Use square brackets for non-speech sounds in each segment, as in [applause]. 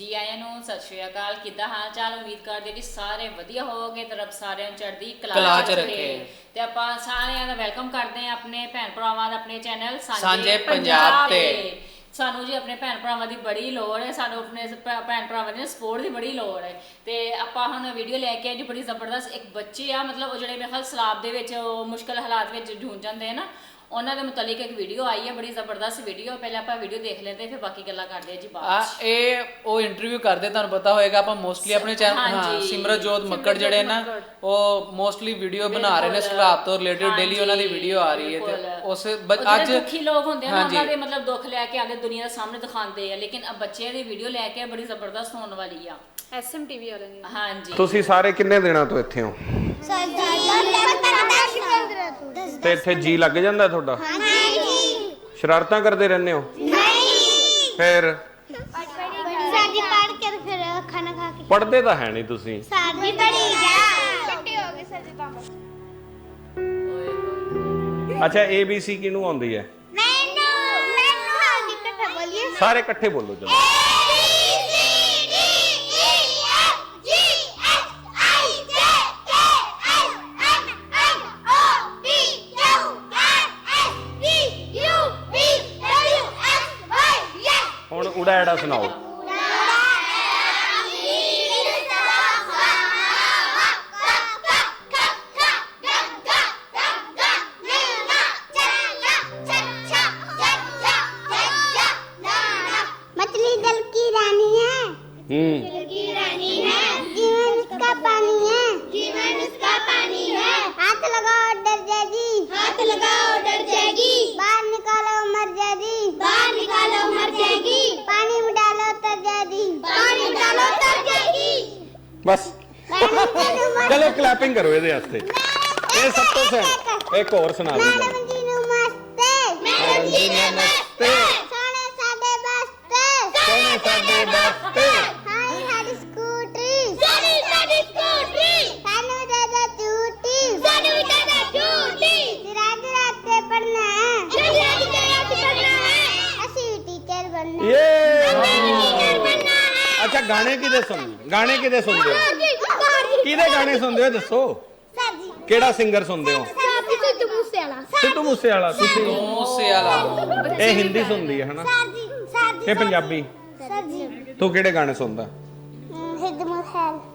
ਜੀ ਆਇਆਂ ਨੂੰ ਸਤਿ ਸ਼੍ਰੀ ਅਕਾਲ। ਕਿੱਦਾਂ ਹਾਲ ਚਾਲ ਉਮੀਦ ਕਰਦੇ ਕਿ ਸਾਰੇ ਵਧੀਆ ਹੋਵੋਗੇ ਤੇ ਰੱਬ ਸਾਰਿਆਂ ਨੂੰ ਚੜ੍ਹਦੀ ਕਲਾ 'ਚ ਰੱਖੇ। ਤੇ ਆਪਾਂ ਸਾਰਿਆਂ ਦਾ ਵੈਲਕਮ ਕਰਦੇ ਹਾਂ ਆਪਣੇ ਭੈਣ ਭਰਾਵਾਂ ਦਾ ਆਪਣੇ ਚੈਨਲ ਸਾਂਝੇ ਪੰਜਾਬ ਤੇ। ਸਾਨੂੰ ਜੀ ਆਪਣੇ ਭੈਣ ਭਰਾਵਾਂ ਦੀ ਬੜੀ ਲੋੜ ਹੈ। ਸਾਨੂੰ ਆਪਣੇ ਭੈਣ ਭਰਾਵਾਂ ਦੀ ਸਪੋਰਟ ਦੀ ਬੜੀ ਲੋੜ ਹੈ। ਤੇ ਆਪਾਂ ਹੁਣ ਵੀਡੀਓ ਲੈ ਕੇ ਆਏ ਜੀ। ਬੜੀ ਜ਼ਬਰਦਸਤ ਇੱਕ ਬੱਚੇ ਆ। ਮਤਲਬ ਉਹ ਜਿਹੜੇ ਮੇਰੇ ਖਿਆਲ ਸਲਾਬ ਦੇ ਵਿੱਚ ਉਹ ਮੁਸ਼ਕਲ ਹਾਲਾਤ ਵਿੱਚ ਜੂਝ ਜਾਂਦੇ ਆ ਨਾ। ਉਹਨਾਂ ਦੇ ਮੁਤਲਕ ਇੱਕ ਵੀਡੀਓ ਆਈ ਹੈ ਬੜੀ ਜ਼ਬਰਦਸਤ ਵੀਡੀਓ ਪਹਿਲਾਂ ਆਪਾਂ ਵੀਡੀਓ ਦੇਖ ਲੈਂਦੇ ਫਿਰ ਬਾਕੀ ਗੱਲਾਂ ਕਰਦੇ ਆ ਜੀ ਬਾਅਦ ਆ ਚ। ਇਹ ਉਹ ਇੰਟਰਵਿਊ ਕਰਦੇ ਤੁਹਾਨੂੰ ਪਤਾ ਹੋਏਗਾ ਆਪਾਂ ਮੋਸਟਲੀ ਆਪਣੇ ਚੈਨਲ ਹਾਂ ਹਾਂਜੀ। ਸਿਮਰਜੋਤ ਮੱਕੜ ਜਿਹੜੇ ਨਾ ਮੱਕੜ। ਉਹ ਮੋਸਟਲੀ ਵੀਡੀਓ ਬਣਾ ਰਹੇ ਨੇ ਬਿਲਕੁਲ। ਸਲਾਬ ਤੋਂ ਰਿਲੇਟਡ ਡੇਲੀ ਉਹਨਾਂ ਦੀ ਹਾਂਜੀ, ਵੀਡੀਓ ਆ ਰਹੀ ਹੈ ਤੇ ਬਿਲਕੁਲ। ਉਸ ਉਹ ਬ- ਜਿਹੜੇ ਅੱਜ ਦੁਖੀ ਲੋਕ ਹੁੰਦੇ ਆ ਨਾ ਹਾਂਜੀ। ਉਹਨਾਂ ਦੇ ਮਤਲਬ ਦੁੱਖ ਲੈ ਕੇ ਆਗੇ ਦੁਨੀਆ ਦੇ ਸਾਹਮਣੇ ਦਿਖਾਉਂਦੇ ਆ ਲੇਕਿਨ ਆ ਬੱਚਿਆਂ ਦੀ ਵੀਡੀਓ ਲੈ ਕੇ ਬੜੀ ਜ਼ਬਰਦਸਤ ਹੋਣ ਵਾਲੀ ਆ ਐਸਐਮਟੀਵੀ ਵਾਲੇ ਨੇ ਹਾਂਜੀ ਤੁਸੀਂ ਸਾਰੇ ਕਿੰਨੇ ਦਿਨਾਂ ਤੋਂ ਇੱਥੇ ਹੋ ਤੇ ਇੱਥੇ ਜੀ ਲੱਗ ਜਾਂਦਾ ਤੁਹਾਡਾ? ਸ਼ਰਾਰਤਾਂ ਕਰਦੇ ਰਹਿੰਦੇ ਹੋ? ਫਿਰ? ਸਾਡੀ ਪੜ ਕੇ ਤੇ ਫਿਰ ਖਾਣਾ ਖਾ ਕੇ। ਪੜ੍ਹਦੇ ਤਾਂ ਹੈ ਨਹੀਂ ਤੁਸੀਂ। ਸਾਡੀ ਪੜੀ ਜਾ ਛੁੱਟੀ ਹੋ ਗਈ ਸਾਡੀ ਤਾਂ। ਅੱਛਾ ਏ ਬੀ ਸੀ ਕਿਹਨੂੰ ਆਉਂਦੀ ਹੈ? ਮੈਨੂੰ ਮੈਨੂੰ ਹਾਲੀ ਇਕੱਠਾ ਬੋਲੀਏ। ਸਾਰੇ ਇਕੱਠੇ ਬੋਲੋ ਚਲੋ ਹੁਣ ਉੜਾ ਐੜਾ ਸੁਣਾਓ मछली जल की रानी है ਹੂੰ ਚਲੋ ਕਲੈਪਿੰਗ ਕਰੋ ਇਹਦੇ ਵਾਸਤੇ। ਇਹ ਸਭ ਤੋਂ ਸਹਿਣ ਇੱਕ ਹੋਰ ਸੁਣਾ ਦਿਓ। ਮੈਡਮ ਜੀ ਨੂੰ ਮਸਤੇ ਮੈਡਮ ਜੀ ਨੇ ਮਸਤੇ ਸੋਹਣੇ ਸਾਡੇ ਬਸਤੇ ਸੋਹਣੇ ਸਾਡੇ ਬਸਤੇ ਹਾਈ ਸਾਡੀ ਸਕੂਟਰੀ। ਸੋਹਣੀ ਸਾਡੀ ਸਕੂਟਰੀ। ਸਾਨੂੰ ਦੇ ਦੇ ਡਿਊਟੀ ਸਾਨੂੰ ਦੇ ਦੇ ਡਿਊਟੀ ਜਿਹੜਾ ਜਿਹੜਾ ਤੇ ਪੜਨਾ ਜਿਹੜਾ ਜਿਹੜਾ ਤੇ ਪੜਨਾ ਅਸੀਂ ਟੀਚਰ ਬਣਨਾ ਏ ਅੱਛਾ ਗਾਣੇ ਕਿਦੇ ਸੁਣ ਗਾਣੇ ਕਿਦੇ ਸੁਣਦੇ ਹੋ? ਕਿਹਦੇ ਗਾਣੇ ਸੁਣਦੇ ਹੋ? ਦੱਸੋ। ਸਰ ਜੀ ਕਿਹੜਾ ਸਿੰਗਰ ਸੁਣਦੇ ਹੋ? ਸਿੱਧੂ ਮੂਸੇ ਵਾਲਾ ਸਿੱਧੂ ਮੂਸੇ ਵਾਲਾ ਤੁਸੀਂ। ਮੂਸੇ ਵਾਲਾ ਇਹ ਹਿੰਦੀ ਸੁਣਦੀ ਹੈ ਹਨਾ? ਸਰ ਜੀ ਸਰ ਜੀ ਇਹ ਪੰਜਾਬੀ। ਸਰ ਜੀ ਤੂੰ ਕਿਹੜੇ ਗਾਣੇ ਸੁਣਦਾ?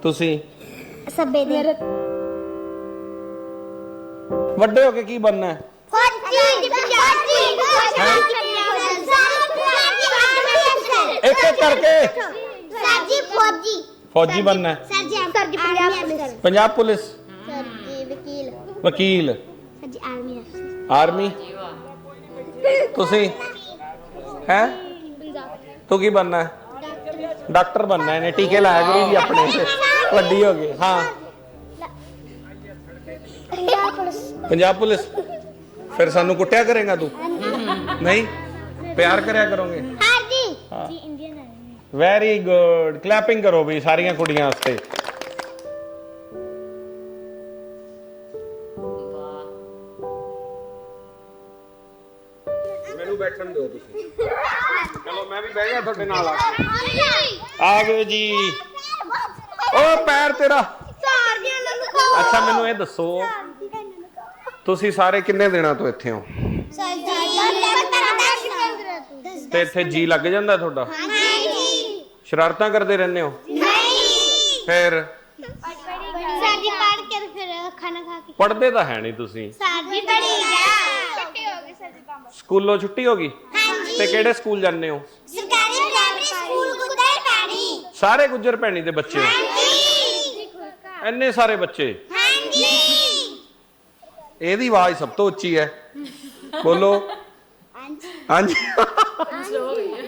ਤੁਸੀਂ। ਸਭੇ ਦੇ। ਵੱਡੇ ਹੋ ਕੇ ਕੀ ਬਣਨਾ ਹੈ? ਫੌਜੀ। ਇੱਕ ਇੱਕ ਕਰਕੇ ਸਰ ਜੀ ਫੌਜੀ। ਫੌਜੀ ਬਣਨਾ ਹੈ। Sir ji sir ji Punjab police. Punjab police. Sir ji ਵਕੀਲ। ਵਕੀਲ। ਸਰ ਜੀ ਆਰਮੀ ਅਫਸਰ। ਆਰਮੀ? ਤੁਸੀਂ? ਹੈ? ਤੂੰ ਕੀ ਬਣਨਾ ਹੈ? ਡਾਕਟਰ ਬਣਨਾ ਹੈ ਨੇ ਟੀਕੇ ਲਾਇਆ ਕਰੀ ਜੀ ਆਪਣੇ। ਤੇ ਵੱਡੀ ਹੋ ਗਈ ਹਾਂ। ਪੰਜਾਬ ਪੁਲਿਸ। ਪੰਜਾਬ ਪੁਲਿਸ। ਫਿਰ ਸਾਨੂੰ ਕੁੱਟਿਆ ਕਰੇਗਾ ਤੂੰ? ਨਹੀਂ? ਪਿਆਰ ਕਰਿਆ ਕਰੋਗੇ? ਹਾਂ ਜੀ ਹਾਂ। ਜੀ Indian army very good clapping ਕਰੋ ਵੀ ਸਾਰੀਆਂ ਕੁੜੀਆਂ ਵਾਸਤੇ। ਮੈਨੂੰ ਬੈਠਣ ਦਿਓ ਤੁਸੀਂ। ਚਲੋ ਮੈਂ ਵੀ ਬਹਿ ਗਿਆ ਤੁਹਾਡੇ ਨਾਲ ਆ। ਕੇ ਆ ਗਏ ਜੀ। ਓ ਪੈਰ ਤੇਰਾ। ਅੱਛਾ ਮੈਨੂੰ ਇਹ ਦੱਸੋ। ਤੁਸੀਂ ਸਾਰੇ ਕਿੰਨੇ ਦਿਨਾਂ ਤੋਂ ਇੱਥੇ ਹੋ? ਤੇ ਇੱਥੇ ਜੀ ਲੱਗ ਜਾਂਦਾ ਤੁਹਾਡਾ? ਸ਼ਰਾਰਤਾਂ ਕਰਦੇ ਰਹਿੰਦੇ ਹੋ? ਫਿਰ? ਸਾਡੀ ਪੜ ਕੇ ਫਿਰ ਖਾਣਾ ਖਾ ਕੇ। ਪੜ੍ਹਦੇ ਤਾਂ ਹੈ ਨਹੀਂ ਤੁਸੀਂ। ਸਾਡੀ ਪੜੀ ਜਾ ਛੁੱਟੀ ਹੋ ਗਈ ਸਾਡੀ ਤਾਂ ਸਕੂਲੋਂ ਛੁੱਟੀ ਹੋ ਗਈ? ਹਾਂਜੀ। ਤੇ ਕਿਹੜੇ ਸਕੂਲ ਜਾਂਦੇ ਹੋ? ਸਰਕਾਰੀ ਪ੍ਰਾਇਮਰੀ ਸਕੂਲ ਗੁੱਦਰ ਪਾਣੀ। ਸਾਰੇ ਗੁੱਜਰ ਭੈਣੀ ਦੇ ਬੱਚੇ ਹੋ? ਹਾਂਜੀ। ਇੰਨੇ ਸਾਰੇ ਬੱਚੇ? ਹਾਂਜੀ। ਇਹਦੀ ਆਵਾਜ਼ ਸਭ ਤੋਂ ਉੱਚੀ ਹੈ। ਬੋਲੋ। ਹਾਂਜੀ।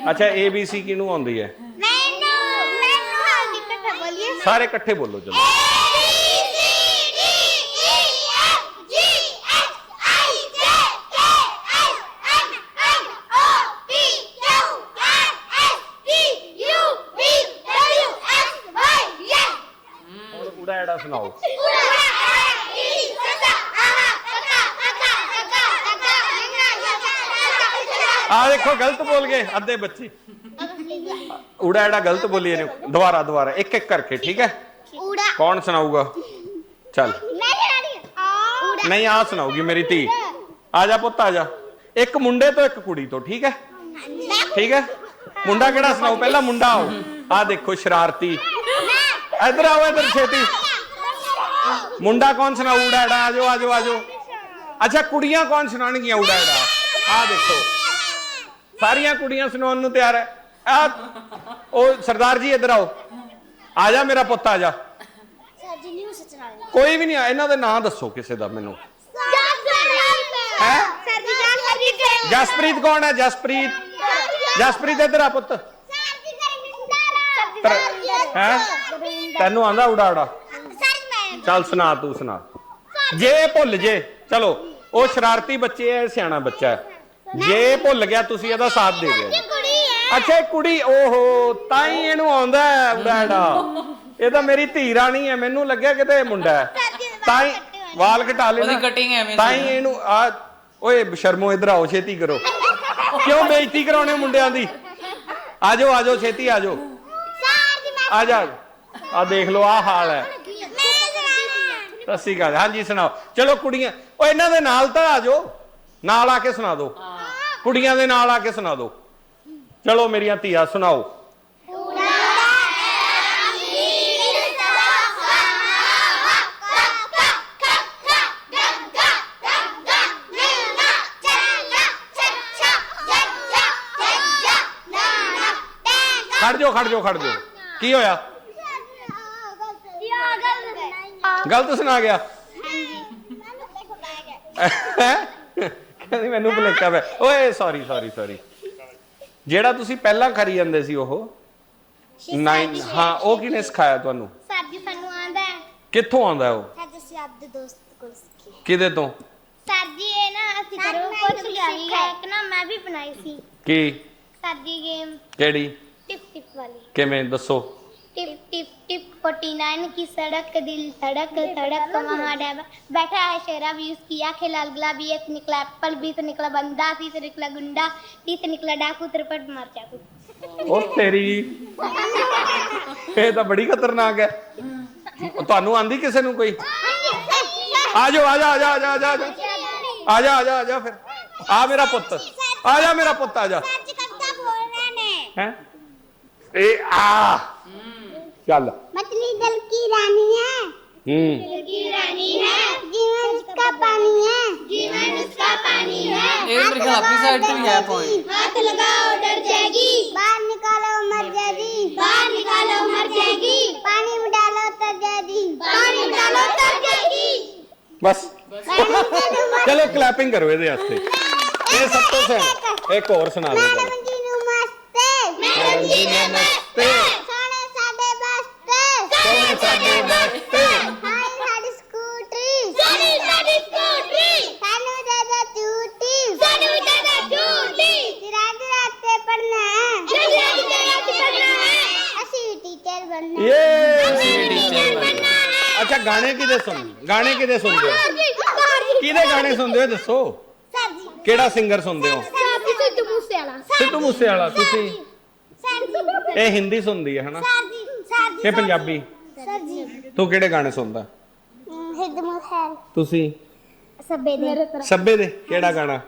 ਅੱਛਾ ਏ ਬੀ ਸੀ ਕਿਹਨੂੰ ਆਉਂਦੀ ਹੈ ਮੈਨੂੰ ਮੈਨੂੰ ਹਾਲੀ ਇਕੱਠਾ ਬੋਲੀਏ ਸਾਰੇ ਇਕੱਠੇ ਬੋਲੋ ਚਲੋ ਹੁਣ ਉੜਾ ਐੜਾ ਸੁਣਾਓ। ਆ ਦੇਖੋ, ਗਲਤ ਬੋਲ ਗਏ, ਅੱਧੇ ਬੱਚੇ। ਊੜਾ ਐੜਾ ਗਲਤ ਬੋਲੀ ਇਹਨੇ ਦੁਬਾਰਾ ਦੁਬਾਰਾ ਇੱਕ ਇੱਕ ਕਰਕੇ ਠੀਕ ਹੈ? ਊੜਾ। ਕੌਣ ਸੁਣਾਊਗਾ? ਚੱਲ। ਮੈਂ ਸੁਣਾਣੀ ਆ ਊੜਾ। ਨਹੀਂ ਆ ਸੁਣਾਊਗੀ ਮੇਰੀ ਧੀ। ਆ ਜਾ ਪੁੱਤ ਆ ਜਾ। ਇੱਕ ਮੁੰਡੇ ਤੋਂ ਇੱਕ ਕੁੜੀ ਤੋਂ ਠੀਕ ਹੈ? ਠੀਕ ਹੈ? ਮੁੰਡਾ ਕਿਹੜਾ ਸੁਣਾਓ ਪਹਿਲਾਂ ਮੁੰਡਾ ਆਓ। ਆ ਦੇਖੋ ਸ਼ਰਾਰਤੀ। ਇੱਧਰ ਆਓ ਇੱਧਰ ਛੇਤੀ। ਮੁੰਡਾ ਕੌਣ ਸੁਣਾਊ? ਊੜਾ ਐੜਾ ਆਜੋ ਆਜੋ ਆਜੋ ਅੱਛਾ ਕੁੜੀਆਂ ਕੌਣ ਸੁਣਾਣਗੀਆਂ ਊੜਾ ਐੜਾ ਆ ਦੇਖੋ। ਸਾਰੀਆਂ ਕੁੜੀਆਂ ਸੁਣਾਉਣ ਨੂੰ ਤਿਆਰ ਹੈ। ਆ ਉਹ ਸਰਦਾਰ ਜੀ ਇੱਧਰ ਆਓ। ਆ ਜਾ ਮੇਰਾ ਪੁੱਤ ਆ ਜਾ। ਸਰ ਜੀ ਨਿਊਜ਼ ਸੁਣਾਣੀ ਕੋਈ ਵੀ ਨਹੀਂ ਆ ਇਹਨਾਂ ਦੇ ਨਾਂ ਦੱਸੋ ਕਿਸੇ ਦਾ ਮੈਨੂੰ। ਹੈਂ? ਸਰ ਜੀ ਜੀ ਜਸਪ੍ਰੀਤ ਕੌਣ ਹੈ? ਜਸਪ੍ਰੀਤ। ਜਸਪ੍ਰੀਤ ਇੱਧਰ ਆ ਪੁੱਤ। ਜੀ ਸਰ ਹੈ? ਤੈਨੂੰ ਆਂਦਾ ਉਡਾ ਉਡਾ ਚੱਲ ਸੁਣਾ ਤੂੰ ਸੁਣਾ। ਜੇ ਭੁੱਲ ਜੇ ਚਲੋ। ਉਹ ਸ਼ਰਾਰਤੀ ਬੱਚੇ ਐ ਸਿਆਣਾ ਬੱਚਾ ਹੈ। ਜੇ ਭੁੱਲ ਗਿਆ ਤੁਸੀਂ ਇਹਦਾ ਸਾਥ ਦੇ ਦਿਓ। ਅੱਛਾ ਇਹ ਕੁੜੀ ਓਹੋ ਤਾਂ ਹੀ ਇਹਨੂੰ ਆਉਂਦਾ ਹੈ ਉਡਾ ਇਹ ਤਾਂ ਮੇਰੀ ਧੀ ਰਾਣੀ ਹੈ ਮੈਨੂੰ ਲੱਗਿਆ ਕਿਤੇ ਇਹ ਮੁੰਡਾ ਹੈ। ਤਾਂ ਹੀ ਵਾਲ ਘਟਾ ਉਹਦੀ ਲੈਣਾ ਕਟਿੰਗ ਐਵੇਂ ਤਾਂ ਹੀ ਇਹਨੂੰ ਆ ਓਏ ਸ਼ਰਮੋ ਇਧਰ ਆਓ ਛੇਤੀ ਕਰੋ। ਕਿਉਂ ਬੇਇੱਜ਼ਤੀ ਕਰਾਉਣੇ ਮੁੰਡਿਆਂ ਦੀ? ਆਜੋ ਆਜੋ ਛੇਤੀ ਆਜੋ। ਆ ਜਾ। ਆ ਦੇਖ ਲਓ ਆ ਹਾਲ ਹੈ। ਸ਼੍ਰੀ ਅਕਾਲ। ਹਾਂਜੀ ਸੁਣਾਓ। ਚਲੋ ਕੁੜੀਆਂ ਓ ਇਹਨਾਂ ਦੇ ਨਾਲ ਤਾਂ ਆਜੋ ਨਾਲ ਆ ਕੇ ਸੁਣਾ ਦਿਓ। ਕੁੜੀਆਂ ਦੇ ਨਾਲ ਆ ਕੇ ਸੁਣਾ ਦਿਓ। ਚਲੋ ਮੇਰੀਆਂ ਧੀਆਂ ਸੁਣਾਓ। ਖੜ ਜਾਓ ਖੜ ਜਾਓ ਖੜ ਜਾਓ। ਕੀ ਹੋਇਆ? ਗਲਤ ਸੁਣਾ ਗਿਆ। ਹੈਂ? ਕਹਿੰਦੀ ਮੈਨੂੰ ਭੁਲੇਖਾ ਪਿਆ। ਓਏ ਸੌਰੀ ਸੌਰੀ ਸੌਰੀ ਜਿਹੜਾ ਤੁਸੀਂ ਪਹਿਲਾਂ ਖਰੀ ਜਾਂਦੇ ਸੀ ਉਹ? 9 ਹਾਂ ਉਹ ਕਿਨੇ ਸਿਖਾਇਆ ਤੁਹਾਨੂੰ? ਸਾਡੀ ਸਾਨੂੰ ਆਂਦਾ ਹੈ। ਕਿੱਥੋਂ ਆਉਂਦਾ ਉਹ? ਸਾਡੇ ਸੀ ਆਪਦੇ ਦੋਸਤ ਕੋਲ ਸਿੱਖੀ ਕਿਹਦੇ ਤੋਂ? ਸਾਡੀ ਇਹ ਨਾ ਅਸੀਂ ਘਰੋਂ ਕੁਝ ਲਿਆਈ ਹੈ। ਇੱਕ ਨਾ ਮੈਂ ਵੀ ਬਣਾਈ ਸੀ। ਕੀ? ਸਾਡੀ ਗੇਮ ਕਿਹੜੀ? ਟਿਪ ਟਿਪ ਵਾਲੀ। ਕਿਵੇਂ? ਦੱਸੋ। Tip tip tip forty nine की सड़क दिल सड़क सड़क वहाँ डैबा बैठा है शेरा भी उसकी आंखें लाल गुलाबी एक निकला एप्पल बीस निकला बंदा तीस निकला गुंडा तीस निकला डाकू तिरपट मार चाकू ਉਹ ਤੇਰੀ ਇਹ ਤਾਂ ਬੜੀ ਖਤਰਨਾਕ ਹੈ ਤੁਹਾਨੂੰ ਆਂਦੀ ਕਿਸੇ ਨੂੰ ਕੋਈ ਆ ਜਾਓ ਆ ਜਾ ਆ ਜਾ ਆ ਜਾ ਆ ਜਾ ਆ ਜਾ ਆ ਜਾ ਆ ਜਾ ਫਿਰ ਆ ਮੇਰਾ ਪੁੱਤ ਆ ਜਾ ਮੇਰਾ ਪੁੱਤ ਆ ਜਾ ਸੱਚ ਕਰਤਾ ਬੋਲ ਰਹੇ ਨੇ ਹੈ ਇਹ ਆ ਚੱਲ मछली जल की रानी है ਹੂੰ की रानी है जीवन उसका पानी है जीवन उसका पानी है ਇਹ ਮੇਰੇ ਖਿਆਲ ਆਪਣੀ ਸਾਈਡ ਤੋਂ ਵੀ ਹੈ ਪੁਆਇੰਟ हाथ लगाओ डर जाएगी बाहर निकालो मर जाएगी बाहर निकालो मर जाएगी पानी में डालो तर जाएगी पानी में डालो तर जाएगी ਬਸ ਚਲੋ ਕਲੈਪਿੰਗ ਕਰੋ ਇਹਦੇ ਵਾਸਤੇ ਇਹ ਸਭ ਤੋਂ ਸਹੀ ਇੱਕ ਹੋਰ ਸੁਣਾ ਦਿਓ ਚਲੋ। मैडम जी नमस्ते ਮੈਡਮ ਜੀ ਨਮਸਤੇ ਅੱਛਾ ਗਾਣੇ ਕਿਹਦੇ ਸੁਣ ਗਾਣੇ ਕਿਹਦੇ ਸੁਣਦੇ ਹੋ? ਕਿਹਦੇ ਗਾਣੇ ਸੁਣਦੇ ਹੋ? ਇਹ ਦੱਸੋ। ਸਰ ਜੀ ਕਿਹੜਾ ਸਿੰਗਰ ਸੁਣਦੇ ਹੋ? ਸਰ ਜੀ ਸਿੱਧੂ ਮੂਸੇ ਵਾਲਾ ਸਿੱਧੂ ਮੂਸੇ ਵਾਲਾ ਤੁਸੀਂ? ਸਰ ਜੀ ਇਹ ਹਿੰਦੀ ਸੁਣਦੀ ਹੈ ਹਨਾ? ਸਰ ਜੀ ਸਰ ਜੀ ਇਹ ਪੰਜਾਬੀ। ਸਰ ਜੀ ਤੂੰ ਕਿਹੜੇ ਗਾਣੇ ਸੁਣਦਾ? ਤੁਸੀਂ? ਦੇ। ਸੱਬੇ ਦੇ ਕਿਹੜਾ ਗਾਣਾ?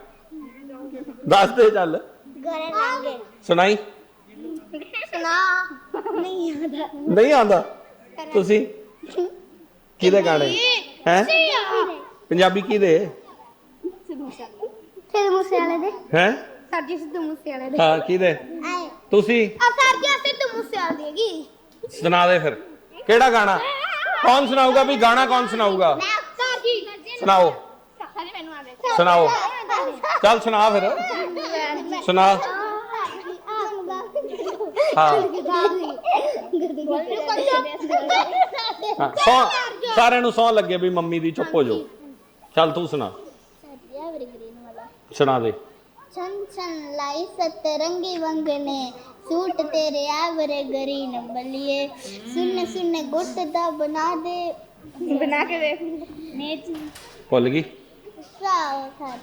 ਦੱਸ ਦੇ ਚੱਲ। ਗੋਰੇ ਰੰਗੇ ਸੁਣਾਈ? ਸੁਣਾ। ਨਹੀਂ ਆਦਾ ਨਹੀਂ ਆਉਂਦਾ। ਤੁਸੀਂ? ਕਿਹਦੇ ਗਾਣੇ? ਹੈ? ਪੰਜਾਬੀ ਕਿਹਦੇ? ਸਿੱਧੂ ਮੂਸੇ ਵਾਲੇ ਦੇ। ਹੈ? ਸਰ ਜੀ ਸਿੱਧੂ ਮੂਸੇ ਵਾਲੇ ਦੇ। ਹਾਂ ਕਿਹਦੇ? ਤੁਸੀਂ? ਆ ਸਿੱਧੂ ਦੇਗੀ ਸੁਣਾ ਦੇ ਫਿਰ। ਕਿਹੜਾ ਗਾਣਾ? ਕੌਣ ਸੁਣਾਊਗਾ ਵੀ ਗਾਣਾ ਕੌਣ ਸੁਣਾਊਗਾ? ਸੁਣਾਓ। ਸੁਣਾਓ। ਚੱਲ। ਸੁਣਾ ਫਿਰ। ਸੁਣਾ। ਹਾਂ। ਸਾਰਿਆਂ ਨੂੰ ਸੌਂ ਲੱਗੇ ਵੀ ਮੰਮੀ ਦੀ ਚੁੱਪ ਹੋ ਜਾਓ। ਚੱਲ ਤੂੰ ਸੁਣਾ। ਸੁਣਾ ਦੇ। ਛਨ ਛਨ ਲਾਈ ਸਤਰੰਗੀ ਵੰਗਨੇ ਸੂਟ ਤੇਰੇ ਆਵਰੇ ਗਰੀਨ ਬਲੀਏ। ਸੁਣ ਸੁਣ ਗੁੱਟ ਦਾ ਬਣਾ ਦੇ। ਬਣਾ ਕੇ ਦੇਖ ਮੇਚ। ਭੁੱਲ ਗਈ? ਸਾਰ ਸਾਰ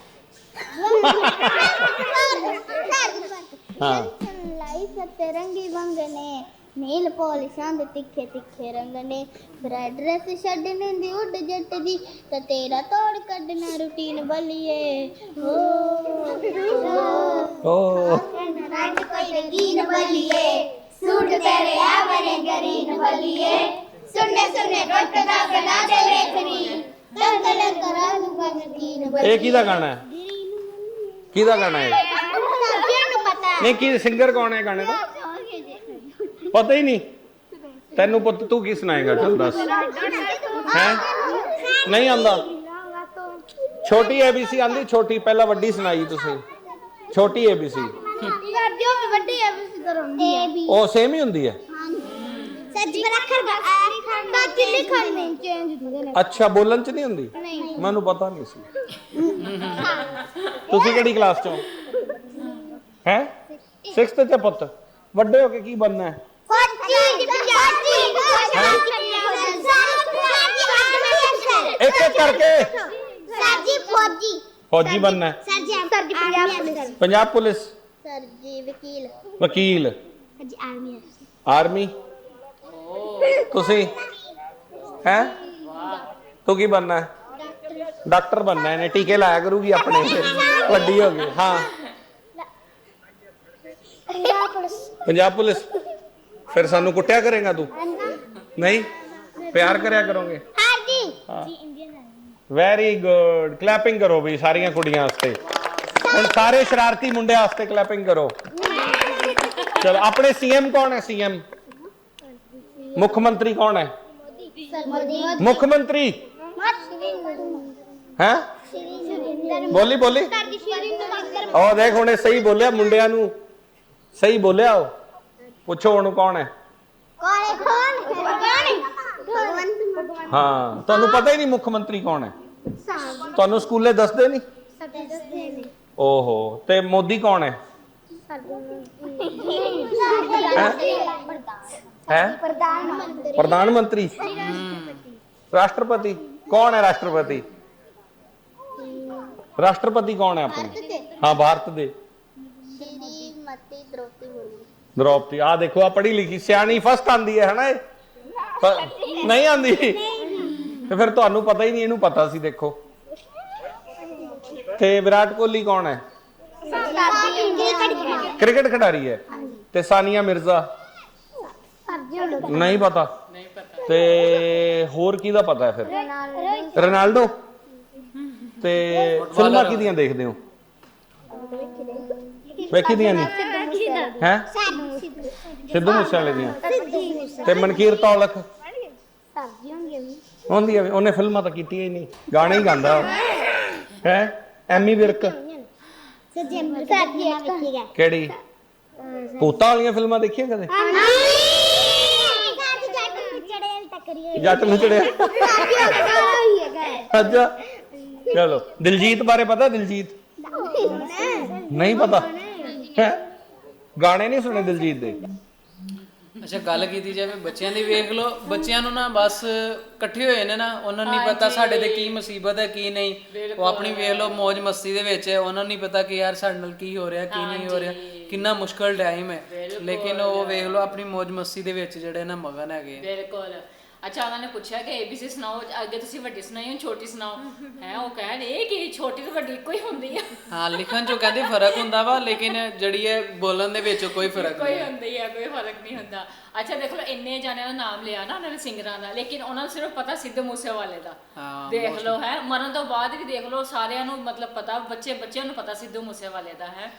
[laughs] ਹਾਂ। ਲਾਈ ਸਤਰੰਗੀ ਵੰਗਨੇ ਨੀਲ ਪੋਲਿਸ਼ਾਂ ਦੇ ਤਿੱਖੇ ਤਿੱਖੇ ਰੰਗ ਨੇ। ਬ੍ਰੈਡ ਰਸ ਛੱਡਣੇ ਦੀ ਉੱਡ ਜੱਟ ਦੀ ਤਾਂ ਤੇਰਾ ਤੋੜ ਕੱਢਣਾ ਰੁਟੀਨ ਬਲੀਏ। ਹੋ ਓ। ਰੰਗ ਕੋਈ ਰੰਗੀਨ ਬਲੀਏ। ਸੂਟ ਤੇਰੇ ਆਵਰੇ ਗਰੀਨ ਬਲੀਏ। ਸੁਣਨੇ ਸੁਣਨੇ ਟੁੱਟ ਦਾ ਗਲਾ ਦੇ ਵੇਖਣੀ। ਤੰਗ ਲੰਗ ਰੰਗ ਨਗੀਨ ਬਲੀਏ। ਇਹ ਕਿਹਦਾ ਗਾਣਾ ਹੈ? ਕਿਹਦਾ ਗਾਣਾ ਹੈ? ਨਹੀਂ ਕੀ ਸਿੰਗਰ ਕੌਣ ਹੈ ਗਾਣੇ ਦਾ? ਪਤਾ ਹੀ ਨਹੀਂ। ਤੈਨੂੰ ਪੁੱਤ ਤੂੰ ਕੀ ਸੁਣਾਏਗਾ? ਚੱਲ ਦੱਸ। ਹੈ? ਨਹੀਂ ਆਂਦਾ ਛੋਟੀ ਏਬੀਸੀ ਆਂਦੀ, ਛੋਟੀ ਪਹਿਲਾਂ ਵੱਡੀ ਸੁਣਾਈ ਤੁਸੀਂ। ਛੋਟੀ ਏਬੀਸੀ ਸਰਦੀਆਂ ਵੀ ਵੱਡੀ ਹੈ ਕਰਾਉਂਦੀ ਹੈ ਉਹ ਸੇਮ ਹੀ ਹੁੰਦੀ ਹੈ। ਸੱਜੀ ਪਰ ਅੱਖਰ ਦਾ ਲਿਖਣ ਨਹੀਂ ਚੇਂਜ ਹੁੰਦੇ ਨੇ ਅੱਛਾ, ਬੋਲਣ ਚ ਨਹੀਂ ਹੁੰਦੀ? ਨਹੀਂ ਮੈਨੂੰ ਪਤਾ ਨਹੀਂ ਸੀ। ਤੁਸੀਂ ਕਿਹੜੀ ਕਲਾਸ ਚੋਂ? ਹੈ? 6th ਚ ਪੁੱਤ। ਵੱਡੇ ਹੋ ਕੇ ਕੀ ਬਣਨਾ ਹੈ? ਫੌਜੀ ਪੰਜਾਬੀ ਇੱਕ ਇੱਕ ਕਰਕੇ ਸਰਜੀ ਫੌਜੀ ਫੌਜੀ ਬਣਨਾ ਹੈ ਸਰਜੀ ਸਰਜੀ ਪੰਜਾਬ ਪੁਲਿਸ ਪੰਜਾਬ ਪੁਲਿਸ ਸਰਜੀ ਵਕੀਲ ਵਕੀਲ ਸਰਜੀ ਆਰਮੀ ਆਰਮੀ ਤੁਸੀਂ ਹੈ ਤੂੰ ਕੀ ਬਣਨਾ ਹੈ ਡਾਕਟਰ ਬਣਨਾ ਇਹਨੇ ਟੀਕੇ ਲਾਇਆ ਕਰੂਗੀ ਆਪਣੇ ਤੇ ਵੱਡੀ ਹੋ ਗਈ ਹਾਂ ਪੰਜਾਬ ਪੁਲਿਸ ਪੰਜਾਬ ਪੁਲਿਸ ਫਿਰ ਸਾਨੂੰ ਕੁੱਟਿਆ ਕਰੇਗਾ ਤੂੰ? ਨਹੀਂ? ਪਿਆਰ ਕਰਿਆ ਕਰੋਗੇ। ਹਾਰਦੀ ਹਾਂ। ਜੀ ਇੰਡੀਅਨ ਵੈਰੀ ਗੁੱਡ ਕਲੈਪਿੰਗ ਕਰੋ ਵੀ ਸਾਰੀਆਂ ਕੁੜੀਆਂ ਵਾਸਤੇ। ਹੁਣ ਸਾਰੇ ਸ਼ਰਾਰਤੀ ਮੁੰਡਿਆਂ ਵਾਸਤੇ ਕਲੈਪਿੰਗ ਕਰੋ। ਚਲੋ ਆਪਣੇ ਸੀਐਮ ਕੌਣ ਹੈ ਸੀਐਮ ਮੁੱਖ ਮੰਤਰੀ ਕੌਣ ਹੈ? ਮੋਦੀ। ਮੁੱਖ ਮੰਤਰੀ? ਹੈ? ਬੋਲੀ ਬੋਲੀ। ਉਹ ਦੇਖ ਹੁਣੇ ਸਹੀ ਬੋਲਿਆ ਮੁੰਡਿਆਂ ਨੂੰ। ਸਹੀ ਬੋਲਿਆ ਉਹ। ਪੁੱਛੋ ਹੁਣ ਕੌਣ ਹੈ? ਕੌਣ ਹੈ ਕੌਣ ਕੌਣ ਭਗਵੰਤ ਹਾਂ ਤੁਹਾਨੂੰ ਪਤਾ ਹੀ ਨਹੀਂ ਮੁੱਖ ਮੰਤਰੀ ਕੌਣ ਹੈ। ਤੁਹਾਨੂੰ ਸਕੂਲੇ ਦੱਸਦੇ ਨਹੀਂ? ਸਾਡੇ ਦੱਸਦੇ ਨੇ ਓਹੋ ਤੇ ਮੋਦੀ ਕੌਣ ਹੈ? ਹੈ? ਪ੍ਰਧਾਨ ਮੰਤਰੀ। ਪ੍ਰਧਾਨ ਮੰਤਰੀ? ਰਾਸ਼ਟਰਪਤੀ। ਕੌਣ ਹੈ ਰਾਸ਼ਟਰਪਤੀ? ਰਾਸ਼ਟਰਪਤੀ ਕੌਣ ਹੈ ਆਪਣੇ? ਹਾਂ ਭਾਰਤ ਦੇ। ਸ਼੍ਰੀ ਮਤੀ ਦ੍ਰੋਪਦੀ ਦ੍ਰੋਪਦੀ ਆ ਦੇਖੋ ਆ ਪੜ੍ਹੀ ਲਿਖੀ ਸਿਆਣੀ ਫਸਟ ਆਂਦੀ ਹੈ ਹਨਾ ਇਹ? ਪ- ਨਹੀਂ ਆਂਦੀ? ਤੇ ਫਿਰ ਤੁਹਾਨੂੰ ਪਤਾ ਹੀ ਨਹੀਂ ਇਹਨੂੰ ਪਤਾ ਸੀ ਦੇਖੋ। ਤੇ ਵਿਰਾਟ ਕੋਹਲੀ ਕੌਣ ਹੈ? ਕ੍ਰਿਕਟ ਖਿਡਾਰੀ ਹੈ। ਤੇ ਸਾਨੀਆ ਮਿਰਜ਼ਾ? ਨਹੀਂ ਪਤਾ ਨਹੀਂ ਪਤਾ। ਤੇ ਹੋਰ ਕਿਹਦਾ ਪਤਾ ਹੈ ਫਿਰ? ਰੋਨਾਲਡੋ। ਤੇ ਫਿਲਮਾਂ ਕਿਹਦੀਆਂ ਦੇਖਦੇ ਹੋ? ਵੇਖੀ ਦੀਆਂ ਨਹੀਂ? ਹੈ? ਸਿੱਧੂ ਮੂਸੇਵਾਲੇ ਦੀਆਂ? ਤੇ ਮਨਕੀਰ ਤੌਲਖ? ਹੁੰਦੀ ਆ ਵੀ, ਉਹਨੇ ਫਿਲਮਾਂ ਤਾਂ ਕੀਤੀਆਂ ਹੀ ਨਹੀਂ। ਗਾਣੇ ਹੀ ਗਾਉਂਦਾ ਹੈ? ਐਮੀ ਵਿਰਕ। ਕਿਹੜੀ? ਭੂਤਾਂ ਵਾਲੀਆਂ ਫਿਲਮਾਂ ਦੇਖੀਆਂ ਕਦੇ? ਜੱਟ ਨੂੰ ਚੜਿਆ। ਅੱਛਾ। ਚਲੋ। ਦਿਲਜੀਤ ਬਾਰੇ ਪਤਾ ਦਿਲਜੀਤ? ਨਹੀਂ ਪਤਾ। ਹੈਂ? ਗਾਣੇ ਨਹੀਂ ਸੁਣੇ ਦਿਲਜੀਤ ਦੇ। ਅੱਛਾ ਗੱਲ ਕੀਤੀ ਜਾਵੇ ਬੱਚਿਆਂ ਦੀ ਵੇਖ ਲਓ ਬੱਚਿਆਂ ਨੂੰ ਨਾ ਬਸ ਇਕੱਠੇ ਹੋਏ ਨੇ ਨਾ ਉਹਨਾਂ ਨੂੰ ਨਹੀਂ ਪਤਾ ਸਾਡੇ ਤੇ ਕੀ ਮੁਸੀਬਤ ਹੈ ਕੀ ਨਹੀਂ। ਉਹ ਆਪਣੀ ਵੇਖ ਲਓ ਮौज ਮਸਤੀ ਦੇ ਵਿੱਚ ਹੈ ਉਹਨਾਂ ਨੂੰ ਨਹੀਂ ਪਤਾ ਕਿ ਯਾਰ ਸਾਡੇ ਨਾਲ ਕੀ ਹੋ ਰਿਹਾ ਕੀ ਨਹੀਂ ਹੋ ਰਿਹਾ ਕਿੰਨਾ ਮੁਸ਼ਕਲ ਟਾਈਮ ਹੈ। ਲੇਕਿਨ ਉਹ ਵੇਖ ਲਓ ਆਪਣੀ ਮौज ਮਸਤੀ ਦੇ ਵਿੱਚ ਜਿਹੜੇ ਨਾ ਮਗਨ ਹੈਗੇ। ਬਿਲਕੁਲ। ਅੱਛਾ ਉਹਨਾਂ ਨੇ ਪੁੱਛਿਆ ਕਿ ABC ਸੁਣਾਓ ਅੱਗੇ ਤੁਸੀਂ ਵੱਡੀ ਸੁਣਾਈ ਹੁਣ ਛੋਟੀ ਸੁਣਾਓ। ਹੈ ਉਹ ਕਹਿਣ ਇਹ ਕਿ ਛੋਟੀ ਤੇ ਵੱਡੀ ਇੱਕੋ ਹੀ ਹੁੰਦੀ ਆ? ਹਾਂ ਲਿਖਣ ਚੋਂ ਕਹਿੰਦੇ ਫ਼ਰਕ ਹੁੰਦਾ ਵਾ ਲੇਕਿਨ ਜਿਹੜੀ ਹੈ ਬੋਲਣ ਦੇ ਵਿੱਚ ਕੋਈ ਫ਼ਰਕ ਕੋਈ ਨਹੀਂ ਹੈ। ਹੁੰਦੀ ਆ ਕੋਈ ਫ਼ਰਕ ਨਹੀਂ ਹੁੰਦਾ। ਅੱਛਾ ਦੇਖ ਲਓ ਇੰਨੇ ਜਾਣਿਆਂ ਦਾ ਨਾਮ ਲਿਆ ਨਾ ਉਹਨਾਂ ਨੇ ਸਿੰਗਰਾਂ ਦਾ ਲੇਕਿਨ ਉਹਨਾਂ ਨੂੰ ਸਿਰਫ ਪਤਾ ਸਿੱਧੂ ਮੂਸੇਵਾਲੇ ਦਾ। ਹਾਂ ਦੇਖ ਲਓ ਹੈ ਮਰਨ ਤੋਂ ਬਾਅਦ ਵੀ ਦੇਖ ਲਓ ਸਾਰਿਆਂ ਨੂੰ ਮਤਲਬ ਪਤਾ ਬੱਚੇ ਬੱਚਿਆਂ ਨੂੰ ਪਤਾ ਸਿੱਧੂ ਮੂਸੇਵਾਲੇ ਦਾ ਹੈ।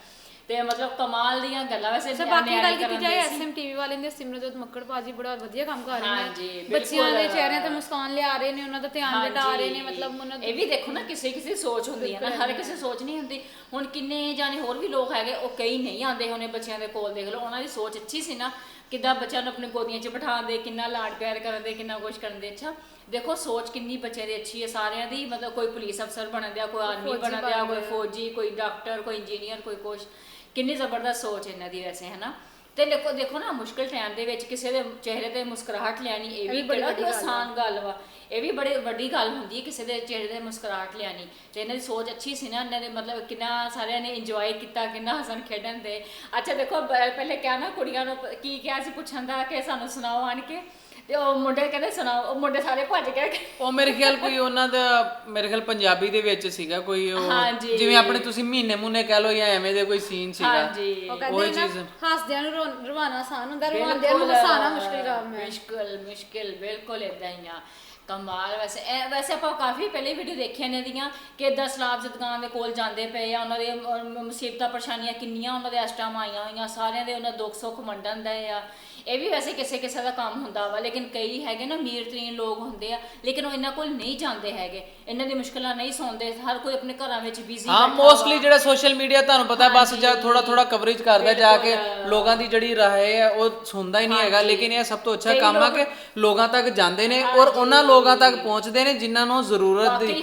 ਤੇ ਮਤਲਬ ਕਮਾਲ ਦੀਆਂ ਗੱਲਾਂ ਵੈਸੇ ਅੱਛਾ ਬਾਕੀ ਗੱਲ ਕੀਤੀ ਜਾਏ। ਐਸਐਮ ਟੀਵੀ ਵਾਲਿਆਂ ਦੇ ਸਿਮਰਜੋਤ ਮੱਕੜ ਭਾਜੀ ਬੜਾ ਵਧੀਆ ਕੰਮ ਕਰ ਰਹੇ ਹਾਂਜੀ, ਨੇ ਬਿਲਕੁਲ। ਬੱਚਿਆਂ ਦੇ ਚਿਹਰਿਆਂ ਤੇ ਮੁਸਕਾਨ ਲਿਆ ਰਹੇ ਨੇ ਉਹਨਾਂ ਦਾ ਧਿਆਨ ਵਟਾ ਰਹੇ ਨੇ ਮਤਲਬ ਉਹਨਾਂ ਇਹ ਵੀ ਦੇਖੋ ਨਾ ਕਿਸੇ ਕਿਸੇ ਸੋਚ ਹੁੰਦੀ ਹੈ ਨਾ ਹਰ ਕਿਸੇ ਸੋਚ ਨਹੀਂ ਹੁੰਦੀ। ਹੁਣ ਕਿੰਨੇ ਜਾਣੇ ਹੋਰ ਵੀ ਲੋਕ ਹੈਗੇ ਉਹ ਕਈ ਨਹੀਂ ਆਉਂਦੇ ਹੋਣੇ ਬੱਚਿਆਂ ਦੇ ਕੋਲ ਦੇਖ ਲਓ ਉਹਨਾਂ ਦੀ ਸੋਚ ਅੱਛੀ ਸੀ ਨਾ ਕਿੱਦਾਂ ਬੱਚਿਆਂ ਨੂੰ ਆਪਣੇ ਗੋਦੀਆਂ 'ਚ ਬਿਠਾਉਂਦੇ ਕਿੰਨਾ ਲਾਡ ਪਿਆਰ ਕਰਦੇ ਕਿੰਨਾ ਕੁਝ ਕਰਦੇ ਅੱਛਾ। ਦੇਖੋ ਸੋਚ ਕਿੰਨੀ ਬੱਚਿਆਂ ਦੀ ਅੱਛੀ ਹੈ ਸਾਰਿਆਂ ਦੀ ਮਤਲਬ ਕੋਈ ਪੁਲਿਸ ਅਫਸਰ ਬਣਨ ਦਿਆ ਕੋਈ ਆਰਮੀ ਬਣਨ ਦਿਆ ਕੋਈ ਫੌਜੀ ਕੋਈ ਡਾਕਟਰ ਕੋਈ ਇੰਜੀਨੀਅਰ ਕੋਈ ਕੁਛ। ਕਿੰਨੀ ਜ਼ਬਰਦਸਤ ਸੋਚ ਇਹਨਾਂ ਦੀ ਵੈਸੇ ਹੈ ਨਾ ਤੇ ਦੇਖੋ ਦੇਖੋ ਨਾ ਮੁਸ਼ਕਲ ਟਾਈਮ ਦੇ ਵਿੱਚ ਕਿਸੇ ਦੇ ਚਿਹਰੇ ਤੇ ਮੁਸਕਰਾਹਟ ਲਿਆਣੀ ਇਹ ਵੀ ਬੜੀ ਵੱਡੀ ਆਸਾਨ ਗੱਲ ਵਾ। ਇਹ ਵੀ ਬੜੀ ਵੱਡੀ ਗੱਲ ਹੁੰਦੀ ਹੈ ਕਿਸੇ ਦੇ ਚਿਹਰੇ ਤੇ ਮੁਸਕਰਾਹਟ ਲਿਆਣੀ ਤੇ ਇਹਨਾਂ ਦੀ ਸੋਚ ਅੱਛੀ ਸੀ ਨਾ ਇਹਨਾਂ ਦੇ ਮਤਲਬ ਕਿੰਨਾ ਸਾਰਿਆਂ ਨੇ ਇੰਜੋਏ ਕੀਤਾ ਕਿੰਨਾ ਹਸਨ ਖੇਡਣ ਦੇ। ਅੱਛਾ ਦੇਖੋ ਪਹਿਲੇ ਕਿਹਾ ਨਾ ਕੁੜੀਆਂ ਨੂੰ ਕੀ ਕਿਹਾ ਸੀ ਪੁੱਛਣ ਦਾ ਕਿ ਸਾਨੂੰ ਸੁਣਾਓ ਆਣ ਕੇ? ਤੇ ਉਹ ਮੁੰਡੇ ਕਹਿੰਦੇ ਸੁਣਾਓ ਉਹ ਮੁੰਡੇ ਸਾਰੇ ਭੱਜ ਗਏ। ਉਹ ਮੇਰੇ ਖਿਆਲ ਕੋਈ ਉਹਨਾਂ ਦਾ ਮੇਰੇ ਖਿਆਲ ਪੰਜਾਬੀ ਦੇ ਵਿੱਚ ਸੀਗਾ ਕੋਈ ਉਹ ਹਾਂਜੀ। ਜਿਵੇਂ ਆਪਣੇ ਤੁਸੀਂ ਮਹੀਨੇ ਮੁੰਨੇ ਕਹਿ ਲਓ ਜਾਂ ਐਵੇਂ ਦੇ ਕੋਈ ਸੀਨ ਸੀਗਾ। ਹਾਂਜੀ। ਉਹ ਉਹੀ ਕਹਿੰਦੇ ਨਾ ਚੀਜ਼। ਹੱਸਦਿਆਂ ਨੂੰ ਰੋ- ਰਵਾਨਾ ਆਸਾਨ ਹੁੰਦਾ ਰਵਾਉਂਦਿਆਂ ਨੂੰ ਹਸਾਉਣਾ ਮੁਸ਼ਕਿਲ ਕੰਮ ਹੈ। ਮੁਸ਼ਕਿਲ ਮੁਸ਼ਕਿਲ ਬਿਲਕੁਲ ਇਦਾਂ ਹੀ ਆ। ਕਮਾਲ ਵੈਸੇ ਇਹ- ਵੈਸੇ ਆਪਾਂ ਕਾਫੀ ਪਹਿਲੇ ਵੀਡੀਓ ਦੇਖੀਆਂ ਨੇ ਦੀਆਂ ਕਿ 10 ਲਾਭ ਜ਼ਦਗਾਨ ਦੇ ਕੋਲ ਜਾਂਦੇ ਪਏ ਆ ਉਹਨਾਂ ਦੇ ਮੁਸੀਬਤਾਂ ਪਰੇਸ਼ਾਨੀਆਂ ਕਿੰਨੀਆਂ ਉਹਨਾਂ ਦੇ ਇਸ ਟਾਈਮ ਆਈਆਂ ਹੋਈਆਂ ਸਾਰਿਆਂ ਦੇ ਉਹਨਾਂ ਦੁੱਖ ਸੁੱਖ ਵੰਡਣ ਦਾ ਆ। ਇਹ ਵੀ ਵੈਸੇ ਕਿਸੇ ਕਿਸੇ ਦਾ ਕੰਮ ਹੁੰਦਾ ਵਾ ਲੇਕਿਨ ਕਈ ਹੈਗੇ ਨਾ ਅਮੀਰ ਤਰੀਨ ਲੋਕ ਹੁੰਦੇ ਆ ਲੇਕਿਨ ਉਹ ਇਹਨਾਂ ਕੋਲ ਨਹੀਂ ਜਾਂਦੇ ਹੈਗੇ। ਇਹਨਾਂ ਦੀ ਮੁਸ਼ਕਲਾਂ ਨਹੀਂ ਸੁਣਦੇ ਹਰ ਕੋਈ ਆਪਣੇ ਘਰਾਂ ਵਿੱਚ ਬਿਜ਼ੀ ਹਾਂ ਮੋਸਟਲੀ ਜਿਹੜਾ ਸੋਸ਼ਲ ਮੀਡੀਆ ਤੁਹਾਨੂੰ ਪਤਾ ਬਸ ਜਾਂ ਥੋੜਾ ਥੋੜਾ ਕਵਰੇਜ ਕਰਦਾ ਜਾ ਕੇ ਲੋਕਾਂ ਦੀ ਜਿਹੜੀ ਰਾਏ ਹੈ ਉਹ ਸੁਣਦਾ ਹੀ ਨਹੀਂ ਹੈਗਾ ਲੇਕਿਨ ਇਹ ਸਭ ਤੋਂ ਅੱਛਾ ਕੰਮ ਆ ਕਿ ਲੋਕਾਂ ਤੱਕ ਜਾਂਦੇ ਨੇ ਔਰ ਉਹਨਾਂ ਲੋਕਾਂ ਤੱਕ ਪਹੁੰਚਦੇ ਨੇ ਜਿਨ੍ਹਾਂ ਨੂੰ ਜ਼ਰੂਰਤ ਦੀ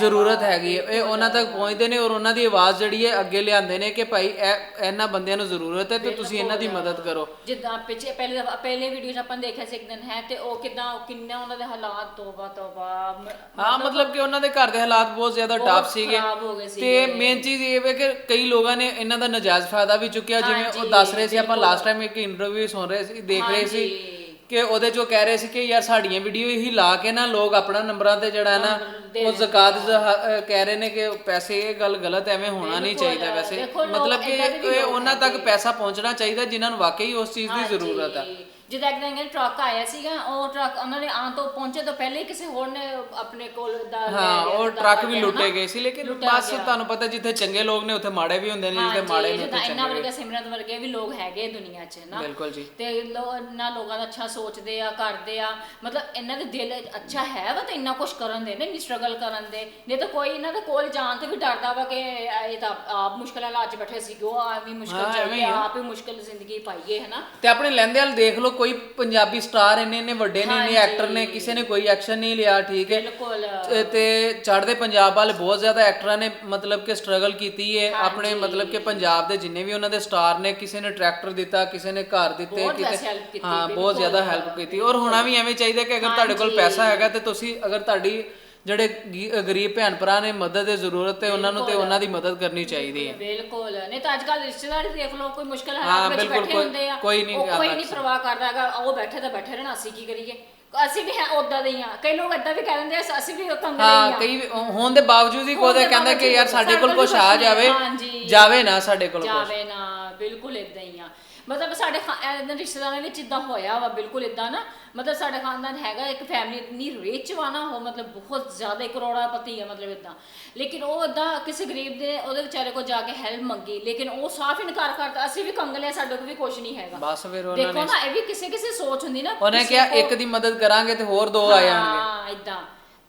ਜ਼ਰੂਰਤ ਹੈਗੀ। ਇਹ ਉਹਨਾਂ ਤੱਕ ਪਹੁੰਚਦੇ ਨੇ ਔਰ ਉਹਨਾਂ ਦੀ ਆਵਾਜ਼ ਜਿਹੜੀ ਹੈ ਅੱਗੇ ਲਿਆਉਂਦੇ ਨੇ ਕਿ ਭਾਈ ਇਹ ਇਹਨਾਂ ਬੰਦਿਆਂ ਨੂੰ ਜ਼ਰੂਰਤ ਹੈ ਤੇ ਤੁਸੀਂ ਇਹਨਾਂ ਦੀ ਮਦਦ ਕਰੋ। ਜਿੱਦਾਂ ਪਿੱਛੇ ਪਹਿਲੇ ਦਫਾ ਪਹਿਲੇ ਵੀਡੀਓ 'ਚ ਆਪਾਂ ਨੇ ਦੇਖਿਆ ਸੀ ਇੱਕ ਦਿਨ ਹੈ ਤੇ ਉਹ ਕਿਦਾਂ ਕਿੰਨਾ ਉਹਨਾਂ ਦੇ ਹਾਲਾਤ ਤੋਬਾ ਤੋਬਾ ਮ- ਹਾਂ ਮਤਲਬ ਕਿ ਉਹਨਾਂ ਦੇ ਘਰ ਦੇ ਹਾਲਾਤ ਬਹੁਤ ਜ਼ਿਆਦਾ ਬਹੁਤ ਟਫ ਸੀਗੇ। ਖਰਾਬ ਹੋ ਗਏ ਤੇ ਮੇਨ ਚੀਜ਼ ਇਹ ਹੈ ਕਿ ਕਈ ਲੋਕਾਂ ਨੇ ਇਹਨਾਂ ਦਾ ਨਜਾਇਜ਼ ਫਾਇਦਾ ਵੀ ਚੁੱਕਿਆ ਜਿਵੇਂ ਉਹ ਦੱਸ ਰਹੇ ਸੀ ਆਪਾਂ ਲਾਸਟ ਟਾਈਮ ਇੱਕ ਇੰਟਰਵਿਊ ਸੁਣ ਰਹੇ ਸੀ ਦੇਖ ਰਹੇ ਸੀ। ਹਾਂਜੀ। ਕਿ ਉਹਦੇ ਚੋਂ ਕਹਿ ਰਹੇ ਸੀ ਕਿ ਯਾਰ ਸਾਡੀਆਂ ਵੀਡੀਓ ਹੀ ਲਾ ਕੇ ਨਾ ਲੋਕ ਆਪਣਾ ਨੰਬਰਾਂ ਤੇ ਜਿਹੜਾ ਹੈ ਨਾ ਉਹ ਜ਼ਕਾਤ ਜ਼- ਕਹਿ ਰਹੇ ਨੇ ਕਿ ਪੈਸੇ ਇਹ ਗੱਲ ਗਲਤ ਐਵੇਂ ਹੋਣਾ ਨਹੀਂ। ਚਾਹੀਦਾ ਵੈਸੇ ਮਤਲਬ ਕਿ ਉਹਨਾਂ ਤੱਕ ਪੈਸਾ ਪਹੁੰਚਣਾ ਚਾਹੀਦਾ ਜਿਨ੍ਹਾਂ ਨੂੰ ਵਾਕਈ ਉਸ ਚੀਜ਼ ਦੀ ਜ਼ਰੂਰਤ ਹੈ। ਜਿੱਦਾਂ ਇੱਕ ਦਿਨ ਟਰੱਕ ਆਇਆ ਸੀਗਾ ਉਹ ਟਰੱਕ ਉਹਨਾਂ ਨੇ ਆਉਣ ਤੋਂ ਪਹੁੰਚੇ ਤੋਂ ਪਹਿਲੇ ਹੀ ਕਿਸੇ ਹੋਰ ਨੇ ਆਪਣੇ ਕੋਲ ਦਾ ਹਾਂ ਉਹ ਟਰੱਕ ਵੀ ਲੁੱਟੇ। ਗਏ ਸੀ ਲੇਕਿਨ ਲੁੱਟਿਆ ਬਸ ਗਿਆ। ਤੁਹਾਨੂੰ ਪਤਾ ਜਿੱਥੇ ਚੰਗੇ ਲੋਕ ਨੇ ਉੱਥੇ ਮਾੜੇ ਵੀ ਹੁੰਦੇ ਨੇ ਜਿੱਥੇ ਮਾੜੇ ਨੇ ਜਿੱਦਾਂ ਉੱਥੇ ਇਹਨਾਂ ਚੰਗੇ ਵਰਗੇ ਸਿਮਰਤ ਵਰਗੇ ਵੀ ਲੋਕ ਹੈਗੇ ਦੁਨੀਆ 'ਚ ਨਾ ਬਿਲਕੁਲ ਜੀ ਤੇ ਲੋ ਇਹਨਾਂ ਲੋਕਾਂ ਦਾ ਅੱਛਾ ਸੋਚਦੇ ਆ ਕਰਦੇ ਆ ਮਤਲਬ ਇਹਨਾਂ ਦੇ ਦਿਲ ਅੱਛਾ ਹੈ ਵਾ ਤੇ ਇੰਨਾ ਕੁਝ ਕਰਨ ਦੇ ਨੇ ਨਹੀਂ ਸਟਰਗਲ ਕਰਨ ਦੇ ਨਹੀਂ ਤਾਂ ਕੋਈ ਇਹਨਾਂ ਦੇ ਕੋਲ ਜਾਣ ਤੇ ਵੀ ਡਰਦਾ ਵਾ ਕਿ ਇਹ ਤਾਂ ਆਪ ਮੁਸ਼ਕਲ ਹਾਲਾਤ 'ਚ ਬੈਠੇ ਸੀ ਉਹ ਆ ਵੀ ਮੁਸ਼ਕਲ ਹਾਂ, ਐਵੇਂ ਹੀ ਚਾਹੀਏ ਆ। ਆਪ ਹੀ ਮੁਸ਼ਕਲ ਜ਼ਿੰਦਗੀ ਪਾਈਏ ਹਨਾ ਤੇ ਆਪਣੇ ਲੈਂਦੇ ਵਾਲ ਦੇਖ ਲਓ ਕੋਈ ਪੰਜਾਬੀ ਸਟਾਰ ਇੰਨੇ ਇੰਨੇ ਵੱਡੇ ਨੇ ਇੰਨੇ। ਐਕਟਰ ਨੇ ਕਿਸੇ ਨੇ ਕੋਈ ਐਕਸ਼ਨ ਨਹੀਂ ਲਿਆ ਠੀਕ ਹੈ। ਬਿਲਕੁਲ। ਤੇ- ਤੇ ਚੜ੍ਹਦੇ ਪੰਜਾਬ ਵਾਲੇ ਬਹੁਤ ਜ਼ਿਆਦਾ ਐਕਟਰਾਂ ਨੇ ਮਤਲਬ ਕਿ ਸਟਰਗਲ ਕੀਤੀ ਹੈ ਆਪਣੇ ਮਤਲਬ ਕਿ ਪੰਜਾਬ ਦੇ ਜਿੰਨੇ ਵੀ ਉਹਨਾਂ ਦੇ ਸਟਾਰ ਨੇ ਕਿਸੇ ਨੇ ਟਰੈਕਟਰ ਦਿੱਤਾ ਕਿਸੇ ਨੇ ਘਰ ਦਿੱਤੇ ਬਹੁਤ ਵੈਸੇ help ਕੀਤੀ, ਹਾਂ ਬਹੁਤ ਜ਼ਿਆਦਾ ਹੈਲਪ ਕੀਤੀ। ਔਰ ਹੋਣਾ ਵੀ ਐਵੇਂ ਚਾਹੀਦਾ ਕਿ ਅਗਰ ਤੁਹਾਡੇ ਕੋਲ ਪੈਸਾ ਹੈਗਾ ਤੇ ਤੁਸੀਂ ਅਗਰ ਤੁਹਾਡੀ ਜਿਹੜੇ ਗੀ- ਗਰੀਬ ਭੈਣ ਭਰਾ ਨੇ ਮਦਦ ਦੀ ਜ਼ਰੂਰਤ ਹੈ ਉਹਨਾਂ ਨੂੰ ਤੇ ਉਹਨਾਂ ਦੀ ਮਦਦ ਕਰਨੀ ਚਾਹੀਦੀ ਹੈ। ਬਿਲਕੁਲ ਨਹੀਂ ਤਾਂ ਅੱਜ ਕੱਲ ਰਿਸ਼ਤੇਦਾਰ ਹੀ ਦੇਖ ਲਓ ਕੋਈ ਮੁਸ਼ਕਲ ਹਾਂ, ਹਾਲਾਤ ਵਿੱਚ ਬਿਲਕੁਲ, ਬੈਠੇ ਕੋਈ- ਹੁੰਦੇ ਆ। ਕੋਈ ਨਹੀਂ ਉਹ ਕੋਈ ਨਹੀਂ ਪਰਵਾਹ ਕਰਦਾ ਹੈਗਾ ਉਹ ਬੈਠੇ ਤਾਂ ਬੈਠੇ ਰਹਿਣਾ ਅਸੀਂ ਕੀ ਕਰੀਏ? ਅਸੀਂ ਵੀ ਹੈ ਉਦਾਂ ਦੇ ਹੀ ਆ ਕਈ ਲੋਕ ਏਦਾਂ ਵੀ ਕਹਿ ਦਿੰਦੇ ਆ ਅਸੀਂ ਵੀ ਕੰਗਲੇ ਹੀ ਹਾਂ ਆ ਕਈ ਹੋਣ ਦੇ ਬਾਵਜੂਦ ਹੀ ਕੋਈ ਦੇ ਕਹਿੰਦਾ ਕਿ ਯਾਰ ਸਾਡੇ ਕੋਲ ਕੁਝ ਆ ਕੁਛ ਜਾਵੇ ਹਾਂਜੀ। ਜਾਵੇ ਨਾ ਸਾਡੇ ਕੋਲ ਕੁਝ ਜਾਵੇ ਨਾ ਬਿਲਕੁਲ ਇਦਾਂ ਹੀ ਆ। ਮਤਲਬ ਸਾਡੇ ਏਦਾਂ ਰਿਸ਼ਤੇਦਾਰਾਂ ਵਿੱਚ ਇਦਾਂ ਹੋਇਆ ਵਾ ਬਿਲਕੁਲ ਇਦਾਂ ਨਾ। ਮਤਲਬ ਸਾਡੇ ਖਾਨਦਾਨ ਹੈਗਾ ਇੱਕ ਫੈਮਿਲੀ ਇਤਨੀ ਰਿਚ ਵਾ ਨਾ ਉਹ ਮਤਲਬ ਬਹੁਤ ਜ਼ਿਆਦਾ ਕਰੋੜਾਪਤੀ ਆ ਮਤਲਬ ਇਦਾਂ ਲੇਕਿਨ ਉਹ ਇਦਾਂ ਕਿਸੇ ਗਰੀਬ ਦੇ ਉਹਦੇ ਵਿਚਾਰੇ ਕੋਲ ਜਾ ਕੇ ਹੈਲਪ ਮੰਗੀ ਲੇਕਿਨ ਉਹ ਸਾਫ਼ ਇਨਕਾਰ ਕਰਤਾ ਅਸੀਂ ਵੀ ਕੰਗਲੇ ਆ, ਸਾਡੇ ਕੋਲ ਵੀ ਕੁਝ ਨਹੀਂ ਹੈਗਾ। ਬਸ ਫਿਰ ਉਹਨਾਂ ਦੇਖੋ ਨੇ ਨਾ ਇਹ ਵੀ ਕਿਸੇ ਕਿਸੇ ਸੋਚ ਹੁੰਦੀ ਨਾ ਉਹਨੇ ਕਿਹਾ ਇੱਕ ਦੀ ਮਦਦ ਕਰਾਂਗੇ ਤੇ ਹੋਰ ਦੋ ਆ ਜਾਣਗੇ। ਹਾਂ ਇਦਾਂ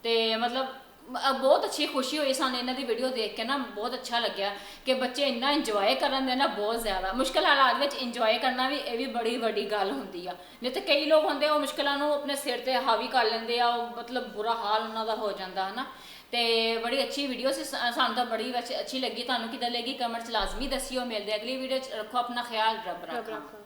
ਤੇ ਮਤਲਬ ਮ- ਬਹੁਤ ਅੱਛੀ ਖੁਸ਼ੀ ਹੋਈ ਸਾਨੂੰ ਇਹਨਾਂ ਦੀ ਵੀਡੀਓ ਦੇਖ ਕੇ ਨਾ ਬਹੁਤ ਅੱਛਾ ਲੱਗਿਆ ਕਿ ਬੱਚੇ ਇੰਨਾ ਇੰਜੋਏ ਕਰਨ ਦੇ ਨਾ ਬਹੁਤ ਜ਼ਿਆਦਾ। ਮੁਸ਼ਕਲ ਹਾਲਾਤ ਵਿੱਚ ਇੰਜੋਏ ਕਰਨਾ ਵੀ ਇਹ ਵੀ ਬੜੀ ਵੱਡੀ ਗੱਲ ਹੁੰਦੀ ਆ। ਨਹੀਂ ਤੇ ਕਈ ਲੋਕ ਹੁੰਦੇ ਆ, ਉਹ ਮੁਸ਼ਕਲਾਂ ਨੂੰ ਆਪਣੇ ਸਿਰ ਤੇ ਹਾਵੀ ਕਰ ਲੈਂਦੇ ਆ ਉਹ ਮਤਲਬ ਬੁਰਾ ਹਾਲ ਉਹਨਾਂ ਦਾ ਹੋ ਜਾਂਦਾ ਹਨਾ? ਤੇ ਬੜੀ ਅੱਛੀ ਵੀਡੀਓ ਸੀ ਸਾ- ਸਾਨੂੰ ਤਾਂ ਬੜੀ ਵੈਸੇ ਅੱਛੀ ਲੱਗੀ। ਤੁਹਾਨੂੰ ਕਿਦਾਂ ਲੱਗੀ? ਕਮੈਂਟਸ ਲਾਜ਼ਮੀ ਦੱਸਿਓ। ਮਿਲਦੇ ਆ ਅਗਲੀ ਵੀਡੀਓ ਚ। ਰੱਖੋ ਆਪਣਾ ਖਿਆਲ ਰੱਬ ਰੱਖਾ।